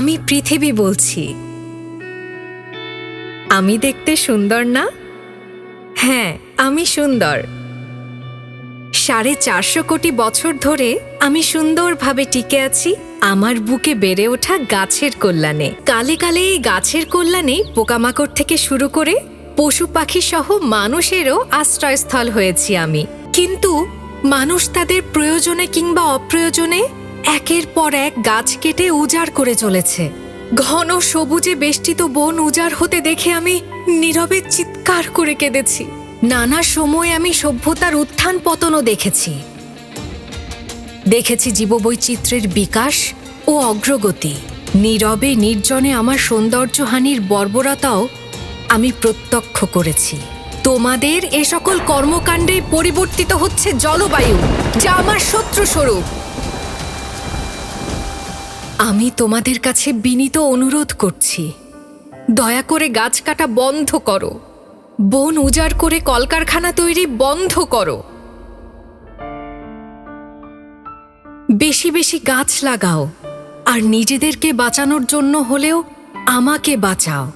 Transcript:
আমি পৃথিবী বলছি। আমি দেখতে সুন্দর না? হ্যাঁ আমি সুন্দর। সাড়ে চারশো কোটি বছর ধরে আমি সুন্দরভাবে টিকে আছি, আমার বুকে বেড়ে ওঠা গাছের কল্যাণে। কালে কালে এই গাছের কল্যাণে পোকামাকড় থেকে শুরু করে পশু পাখি সহ মানুষেরও আশ্রয়স্থল হয়েছি আমি। কিন্তু মানুষ তাদের প্রয়োজনে কিংবা অপ্রয়োজনে একের পর এক গাছ কেটে উজাড় করে চলেছে। ঘন সবুজে বেষ্টিত বন উজাড় হতে দেখে আমি নীরবে চিৎকার করে কেঁদেছি। নানা সময় আমি সভ্যতার উত্থান পতনও দেখেছি। দেখেছি জীববৈচিত্র্যের বিকাশ ও অগ্রগতি। নীরবে নির্জনে আমার সৌন্দর্যহানির বর্বরতাও আমি প্রত্যক্ষ করেছি। তোমাদের এ সকল কর্মকাণ্ডে পরিবর্তিত হচ্ছে জলবায়ু, যা আমার শত্রু স্বরূপ আমি তোমাদের কাছে বিনীত অনুরোধ করছি। দয়া করে গাছ কাটা বন্ধ করো। বন উজাড় করে কলকারখানা তৈরি বন্ধ করো। বেশি বেশি গাছ লাগাও, আর নিজেদেরকে বাঁচানোর জন্য হলেও আমাকে বাঁচাও।